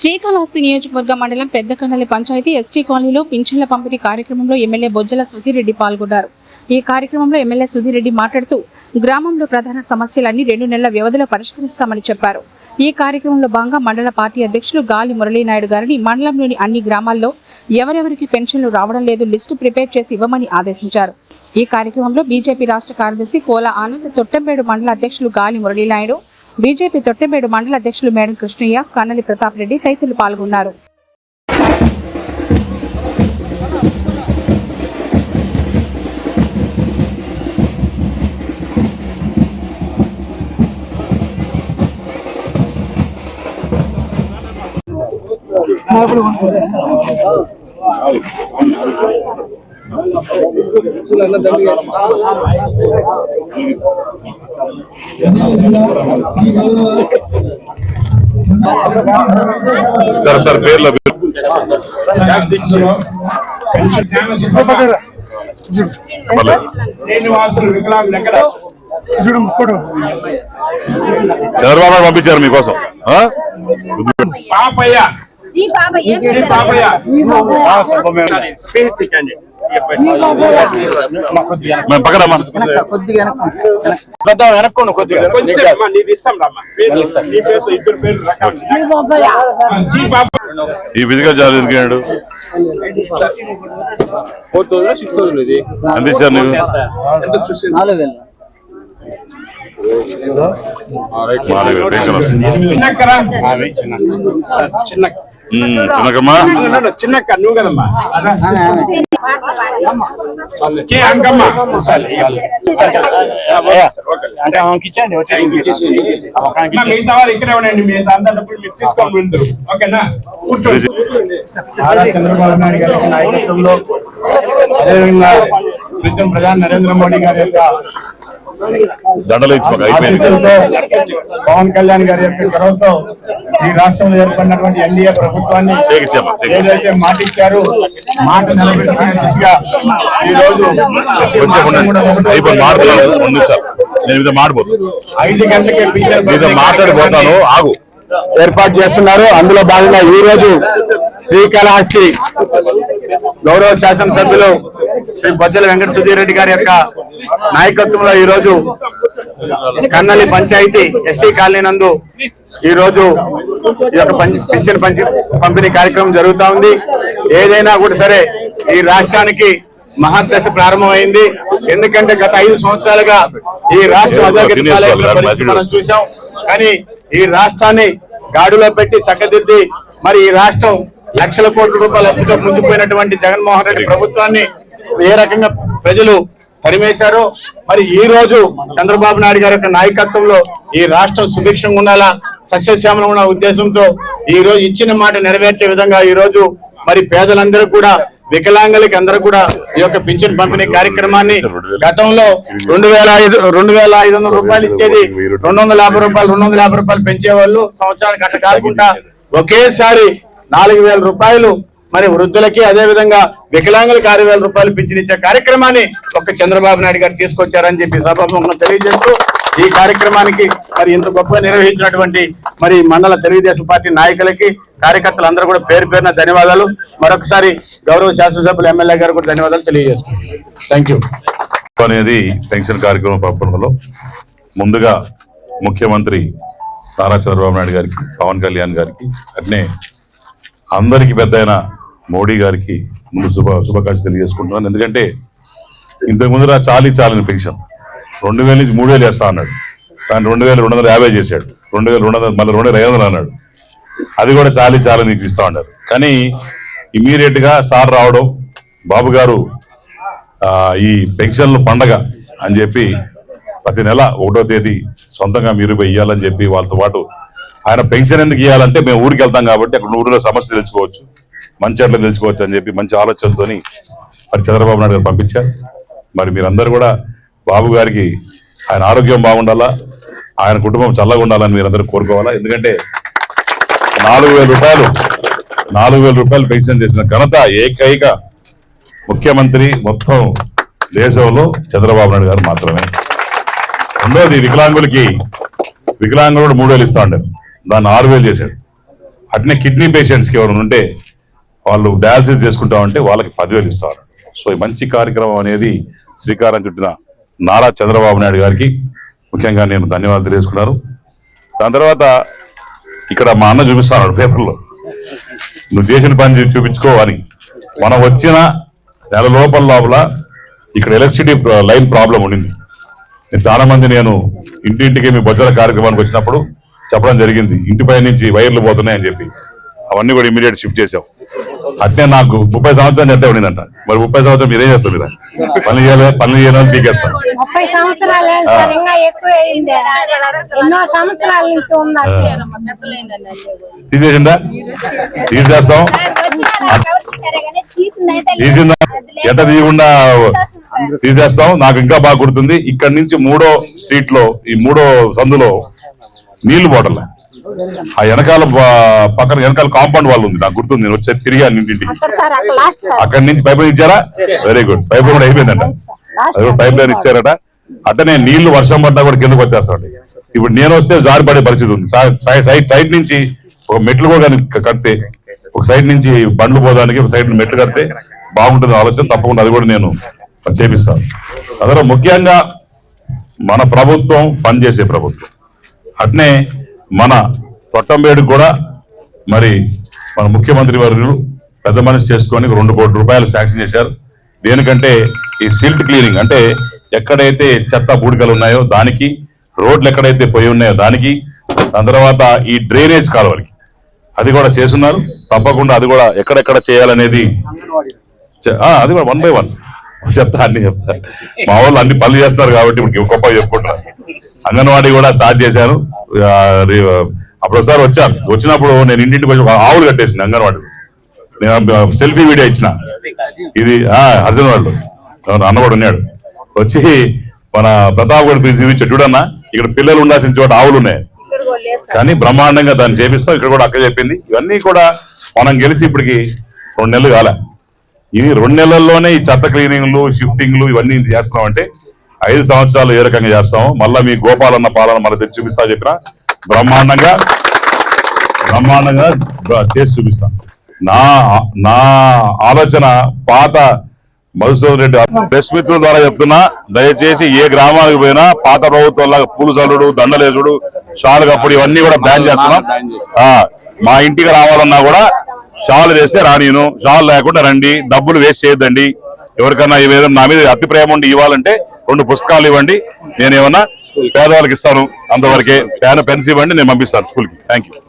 శ్రీకాళహస్తి నియోజకవర్గ మండలం పెద్దకన్నెల్లి పంచాయతీ ఎస్టీ కాలనీలో పింఛన్ల పంపిణీ కార్యక్రమంలో ఎమ్మెల్యే బొజ్జల సుధీరెడ్డి పాల్గొన్నారు. ఈ కార్యక్రమంలో ఎమ్మెల్యే సుధీరెడ్డి మాట్లాడుతూ గ్రామంలో ప్రధాన సమస్యలన్నీ రెండు నెలల వ్యవధిలో పరిష్కరిస్తామని చెప్పారు. ఈ కార్యక్రమంలో భాగంగా మండల పార్టీ అధ్యక్షులు గాలి మురళీనాయుడు గారిని మండలంలోని అన్ని గ్రామాల్లో ఎవరెవరికి పెన్షన్లు రావడం లేదు లిస్టు ప్రిపేర్ చేసి ఇవ్వమని ఆదేశించారు. ఈ కార్యక్రమంలో బీజేపీ రాష్ట్ర కార్యదర్శి కోల ఆనంద్ తొట్టంబేడు మండల అధ్యక్షులు గాలి మురళీనాయుడు బీజేపీ తొట్టంబేడు మండల అధ్యక్షులు మేడం కృష్ణయ్య కన్నలి ప్రతాప్ రెడ్డి తదితరులు పాల్గొన్నారు. సార్ సార్ పేర్లు చంద్రబాబు పంపించారు మీకోసం. పాపయ్యా. పాపయ్యా స్పీచ్ ఇచ్చండి పక్కన వెనక్కోండి కొద్దిగా ఈ ఫిజికల్ చార్జ్ ఎందుకు ఫోర్ థౌసండ్ సిక్స్ థౌసండ్ ఇది ఎంత నాలుగు వేలు నాలుగు వేలు పెన్షన్ వస్తుంది చిన్నక్కరా చిన్నక్క ఉమ్, చిన్నకమ్మా చిన్నక్క. నువ్వు కదమ్మా? కే అంకమ్మ. అంటే ఆమెకి ఇచ్చండి అమ్మా, మిగతా వాళ్ళు ఇక్కడే ఉండండి మిగతా అంతా డబ్బులు మీరు తీసుకొని వెళ్తారు ఓకేనా? కూర్చోండి. నారా చంద్రబాబు నాయుడు గారి నాయకత్వంలో అదేవిధంగా ప్రీతం ప్రధాని నరేంద్ర మోడీ గారి యొక్క దండలు పవన్ కళ్యాణ్ గారి యొక్క చొరవతో ఈ రాష్ట్రంలో ఏర్పడినటువంటి ఎన్డీఏ ప్రభుత్వాన్ని. ఏదైతే మాట ఇచ్చారో మాట నిలబెట్టుకునే దిశగా ఈ రోజు ఐదు గంటలకే మాట్లాడిపోతాను ఆగు. ఏర్పాటు చేస్తున్నారు. అందులో భాగంగా ఈ రోజు శ్రీకాళహస్తి గౌరవ శాసనసభ్యులు శ్రీ బొజ్జల వెంకట సుధీర్ రెడ్డి గారి యొక్క నాయకత్వంలో ఈ రోజు కన్నలి పంచాయతీ ఎస్టీ కాలనీ నందు ఈ రోజు ఈ యొక్క పంచ- పింఛన్ పంచి పంపిణీ కార్యక్రమం జరుగుతా ఉంది. ఏదైనా కూడా సరే ఈ రాష్ట్రానికి మహద్దశ ప్రారంభమైంది. ఎందుకంటే గత ఐదు సంవత్సరాలుగా ఈ రాష్ట్రం అధోగతి మనం చూసాం కానీ ఈ రాష్ట్రాన్ని గాడిలో పెట్టి చక్కదిద్ది మరి ఈ రాష్ట్రం లక్షల కోట్ల రూపాయల అప్పుతో ముంచిపోయినటువంటి జగన్మోహన్ రెడ్డి ప్రభుత్వాన్ని ఏ రకంగా ప్రజలు తరిమేశారో మరి ఈ రోజు చంద్రబాబు నాయుడు గారి యొక్క నాయకత్వంలో ఈ రాష్ట్రం సుభిక్షంగా ఉండాలా సస్యశ్యామలం ఉన్న ఉద్దేశంతో ఈ రోజు ఇచ్చిన మాట నెరవేర్చే విధంగా ఈ రోజు మరి పేదలందరూ కూడా వికలాంగులకి అందరూ కూడా ఈ యొక్క పింఛన్ పంపిణీ కార్యక్రమాన్ని గతంలో రెండు వేల ఐదు రెండు వేల ఐదు వందల రూపాయలు ఇచ్చేది రెండు వందల యాభై రూపాయలు రెండు వందల యాభై రూపాయలు పెంచేవాళ్ళు సంవత్సరానికి అట్ట కాకుండా ఒకేసారి నాలుగు వేల రూపాయలు మరి వృద్ధులకి అదే విధంగా వికలాంగులకి ఆరు వేల రూపాయలు పిచ్చినిచ్చే కార్యక్రమాన్ని ఒక్క చంద్రబాబు నాయుడు గారు తీసుకొచ్చారని చెప్పి సభాముఖంగా తెలియజేస్తూ ఈ కార్యక్రమానికి మరి ఇంత గొప్ప నిర్వహించినటువంటి మరి మండల తెలుగుదేశం పార్టీ నాయకులకి కార్యకర్తలందరూ కూడా పేరు పేరున ధన్యవాదాలు. మరొకసారి గౌరవ శాసనసభ్యులు ఎమ్మెల్యే గారు కూడా ధన్యవాదాలు తెలియజేస్తున్నాను థ్యాంక్ యూ అనేది పెన్షన్ కార్యక్రమం పంపడంలో ముందుగా ముఖ్యమంత్రి నారా చంద్రబాబు నాయుడు గారికి పవన్ కళ్యాణ్ గారికి అట్నే అందరికీ పెద్ద అయిన మోడీ గారికి ముందు శుభ శుభాకాంక్షలు తెలియజేసుకుంటున్నాను. ఎందుకంటే ఇంతకు ముందు చాలీ చాలని పెన్షన్. రెండు వేల నుంచి మూడు వేలు వేస్తా అన్నాడు. కానీ రెండు వేల రెండు వందల యాభై చేశాడు. రెండు వేల రెండు వందల మళ్ళీ రెండు వేల ఐదు వందలు అన్నాడు. అది కూడా చాలీ చాలని నీకు ఇస్తా ఉన్నారు కానీ ఇమీడియట్గా సార్ రావడం బాబు గారు ఈ పెన్షన్లు పండగ అని చెప్పి ప్రతి నెల ఒకటో తేదీ సొంతంగా మీరు ఇవ్వాలని చెప్పి వాళ్ళతో పాటు ఆయన పెన్షన్ ఎందుకు ఇవ్వాలంటే మేము ఊరికి వెళ్తాం కాబట్టి అక్కడ ఊరిలో సమస్య తెలుసుకోవచ్చు. మంచి అట్లా తెలుసుకోవచ్చు అని చెప్పి మంచి ఆలోచనతో మరి చంద్రబాబు నాయుడు గారు పంపించారు. మరి మీరందరూ కూడా బాబు గారికి ఆయన ఆరోగ్యం బాగుండాలా ఆయన కుటుంబం చల్లగా ఉండాలని మీరందరూ కోరుకోవాలా? ఎందుకంటే నాలుగు వేల రూపాయలు నాలుగు వేల రూపాయలు పెన్షన్ చేసిన ఘనత ఏకైక ముఖ్యమంత్రి మొత్తం దేశంలో చంద్రబాబు నాయుడు గారు మాత్రమే. రెండోది వికలాంగులకి వికలాంగులు కూడా మూడు వేలు ఇస్తా ఉండారు. దాన్ని ఆరు వేలు చేశాడు. అట్నే కిడ్నీ పేషెంట్స్కి ఎవరైనా ఉంటే వాళ్ళు డయాలసిస్ చేసుకుంటా ఉంటే వాళ్ళకి పదివేలు ఇస్తారు. సో ఈ మంచి కార్యక్రమం అనేది శ్రీకారం చుట్టిన నారా చంద్రబాబు నాయుడు గారికి ముఖ్యంగా నేను ధన్యవాదాలు తెలియజేసుకున్నాను దాని తర్వాత ఇక్కడ మా అన్న చూపిస్తాను పేపర్లో. నువ్వు చేసిన పని చూపించుకోవని చూపించుకో అని. మనం వచ్చిన నెల లోపల లోపల ఇక్కడ ఎలక్ట్రిసిటీ లైన్ ప్రాబ్లం ఉండింది. నేను నేను ఇంటింటికి మీ బొజ్జల కార్యక్రమానికి వచ్చినప్పుడు చెప్పడం జరిగింది. ఇంటిపై నుంచి వైర్లు పోతున్నాయని చెప్పి. అవన్నీ కూడా ఇమీడియట్ షిఫ్ట్ చేసాం అట్నే నాకు ముప్పై సంవత్సరాలు ఎంత ఉండిందంట. మరి ముప్పై సంవత్సరం మీరేం చేస్తారు మీరు? పనులు చేయాలి పనులు చేయాలని పీకేస్తాను ముప్పై సంవత్సరాలు ఏంటి సార్? ఇంకా ఎక్కువ అయింది. ఎన్నో సంవత్సరాల నుంచి ఉన్నారు తీసేసిందా? తీసేస్తాం. తీసిందా? ఎట్ట తీయకుండా తీసేస్తాం. నాకు ఇంకా బాగా గుర్తుంది. ఇక్కడ నుంచి మూడో స్ట్రీట్లో ఈ మూడో సందులో నీళ్ళు పోవట్లే ఆ వెనకాల పక్కన వెనకాల కాంపౌండ్ వాళ్ళు ఉంది నాకు గుర్తుంది. నేను వచ్చే తిరిగాను ఇంటింటికి అక్కడ నుంచి పైప్ లైన్ ఇచ్చారా? వెరీ గుడ్ పైప్ లైన్ కూడా అయిపోయిందంట. అది కూడా పైప్ లైన్ ఇచ్చారట. అట్టనే నీళ్ళు వర్షం పడ్డా కూడా కిందకు వచ్చేస్తాండి ఇప్పుడు నేను వస్తే జారి పడే పరిస్థితి ఉంది. సైడ్ సైడ్ నుంచి ఒక మెట్లు కూడా కడితే ఒక సైడ్ నుంచి బండ్లు పోదానికి ఒక సైడ్ మెట్లు కడితే బాగుంటుంది ఆలోచన. తప్పకుండా అది కూడా నేను చేపిస్తాను. అందులో ముఖ్యంగా మన ప్రభుత్వం పనిచేసే ప్రభుత్వం. అట్నే మన తొట్టంబేడు కూడా మరి మన ముఖ్యమంత్రి వర్యులు పెద్ద మనిషి చేసుకొని రెండు కోట్ల రూపాయలు శాంక్షన్ చేశారు. దేనికంటే ఈ సిల్ట్ క్లీనింగ్ అంటే ఎక్కడైతే చెత్త బూడికలు ఉన్నాయో దానికి రోడ్లు ఎక్కడైతే పోయి ఉన్నాయో దానికి దాని తర్వాత ఈ డ్రైనేజ్ కాలువలకి. అది కూడా చేస్తున్నారు. తప్పకుండా అది కూడా ఎక్కడెక్కడ చేయాలనేది అది కూడా వన్ బై వన్. చెప్తా అన్ని చెప్తా మా వాళ్ళు అన్ని పనులు చేస్తున్నారు కాబట్టి ఇప్పుడు గొప్ప చెప్పుకుంటున్నారు. అంగన్వాడీ కూడా స్టార్ట్ చేశాను. అప్పుడు ఒకసారి వచ్చాను. వచ్చినప్పుడు నేను ఇంటింటికి వచ్చి ఒక ఆవులు కట్టేసింది అంగన్వాడీ నేను సెల్ఫీ వీడియో ఇచ్చిన. ఇది ఆ, అర్జున్ వాళ్ళు. అన్న కూడా ఉన్నాడు. వచ్చి మన ప్రతాప్ కూడా చూపించాడు చూడన్నా ఇక్కడ పిల్లలు ఉండాల్సిన చోట ఆవులు ఉన్నాయి. కానీ బ్రహ్మాండంగా దాన్ని చేపిస్తాం. ఇక్కడ కూడా అక్క చెప్పింది. ఇవన్నీ కూడా మనం గెలిచి ఇప్పటికి రెండు నెలలు కాలే. ఇది రెండు నెలల్లోనే ఈ చెత్త క్లీనింగ్లు షిఫ్టింగ్లు ఇవన్నీ చేస్తున్నాం అంటే ఐదు సంవత్సరాలు ఏ రకంగా చేస్తాము మళ్ళా మీ గోపాలన్న పాలన మళ్ళీ తెచ్చి చూపిస్తా చెప్పిన? బ్రహ్మాండంగా బ్రహ్మాండంగా చేసి చూపిస్తాం. నా నా ఆలోచన పాత మధుసూదన్ రెడ్డి ప్రెస్ మిత్రుల ద్వారా చెప్తున్నా దయచేసి ఏ గ్రామానికి పోయినా పాత ప్రభుత్వం లాగా పూలు చల్లుడు దండలేసుడు షాలు కప్పుడు ఇవన్నీ కూడా బ్యాన్ చేస్తున్నాం. మా ఇంటికి రావాలన్నా కూడా షాలు వేస్తే రానిను షాలు లేకుండా రండి డబ్బులు వేస్ట్ చేయొద్దండి. ఎవరికన్నా ఏదైనా నా మీద అతి ప్రేమ ఉండి ఇవ్వాలంటే రెండు పుస్తకాలు ఇవ్వండి. నేను ఏమన్నా పేదవాళ్ళకి ఇస్తాను. అంతవరకే పేన పెన్స్ ఇవ్వండి నేను పంపిస్తాను స్కూల్కి. Thank you